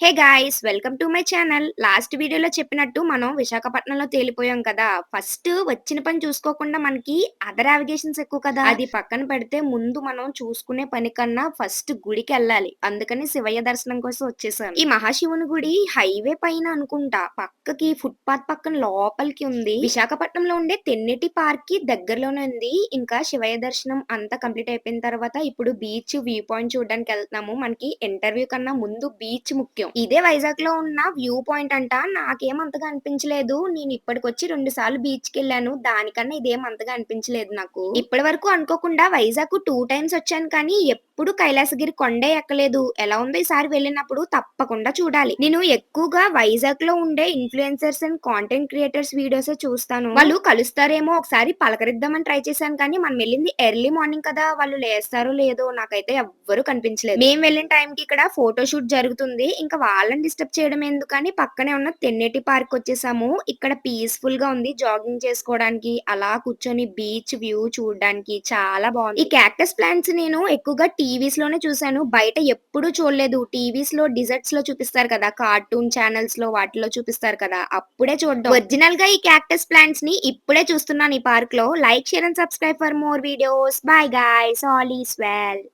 Hey guys welcome to my channel last వీడియోలో చెప్పినట్టు మనం విశాఖపట్నంలో తేలిపోయాం కదా. ఫస్ట్ వచ్చిన పని చూసుకోకుండా మనకి అదర్ అవిగేషన్స్ ఎక్కువ కదా. అది పక్కన పెడితే ముందు మనం చూసుకునే పని కన్నా ఫస్ట్ గుడికి వెళ్ళాలి. అందుకని శివయ్య దర్శనం కోసం వచ్చేసాను. ఈ మహాశివుని గుడి హైవే పైన అనుకుంటా. పక్కకి ఫుట్పాత్ పక్కన లోపలికి ఉంది. విశాఖపట్నంలో ఉండే తెన్నెటి పార్క్కి దగ్గరలోనే ఉంది. ఇంకా శివయ్య దర్శనం అంతా కంప్లీట్ అయిపోయిన తర్వాత ఇప్పుడు బీచ్ వ్యూ పాయింట్ చూడడానికి వెళ్తున్నాము. మనకి ఇంటర్వ్యూ కన్నా ముందు బీచ్ ముఖ్యం. ఇదే వైజాగ్లో ఉన్న వ్యూ పాయింట్ అంట. నాకేం అంతగా అనిపించలేదు. నేను ఇప్పటికొచ్చి రెండు సార్లు బీచ్కి వెళ్ళాను దానికన్నా ఇదేం అంతగా అనిపించలేదు నాకు. ఇప్పటి వరకు అనుకోకుండా వైజాగ్ టూ టైమ్స్ వచ్చాను కానీ ఎప్పుడు కైలాసగిరి కొండే ఎక్కలేదు. ఎలా ఉందో ఈసారి వెళ్ళినప్పుడు తప్పకుండా చూడాలి. నేను ఎక్కువగా వైజాగ్లో ఉండే influencers and content creators videos చూస్తాను. వాళ్ళు కలుస్తారేమో ఒకసారి పలకరిద్దామని ట్రై చేశాను కానీ మనం వెళ్ళింది ఎర్లీ మార్నింగ్ కదా వాళ్ళు లేస్తారో లేదో నాకైతే ఎవ్వరు కనిపించలేదు. మేము వెళ్ళిన టైం కి ఇక్కడ ఫోటో షూట్ జరుగుతుంది. ఇంకా వాళ్ళని డిస్టర్బ్ చేయడం ఎందుకని పక్కనే ఉన్న తెన్నేటి పార్క్ వచ్చేసాము. ఇక్కడ పీస్ఫుల్గా ఉంది జాగింగ్ చేసుకోవడానికి. అలా కూర్చొని బీచ్ వ్యూ చూడడానికి చాలా బాగుంది. ఈ క్యాక్టస్ ప్లాంట్స్ నేను ఎక్కువగా టీ లోనే చూశాను. బయట ఎప్పుడు చూడలేదు. టీవీస్లో లో చూపిస్తారు కదా కార్టూన్ ఛానల్స్లో వాటిలో చూపిస్తారు కదా అప్పుడే చూడడం. ఒరిజినల్గా ఈ క్యాక్టస్ ప్లాంట్స్ని ఇప్పుడే చూస్తున్నాను ఈ పార్క్లో like share and subscribe for more videos. Bye guys. All is well.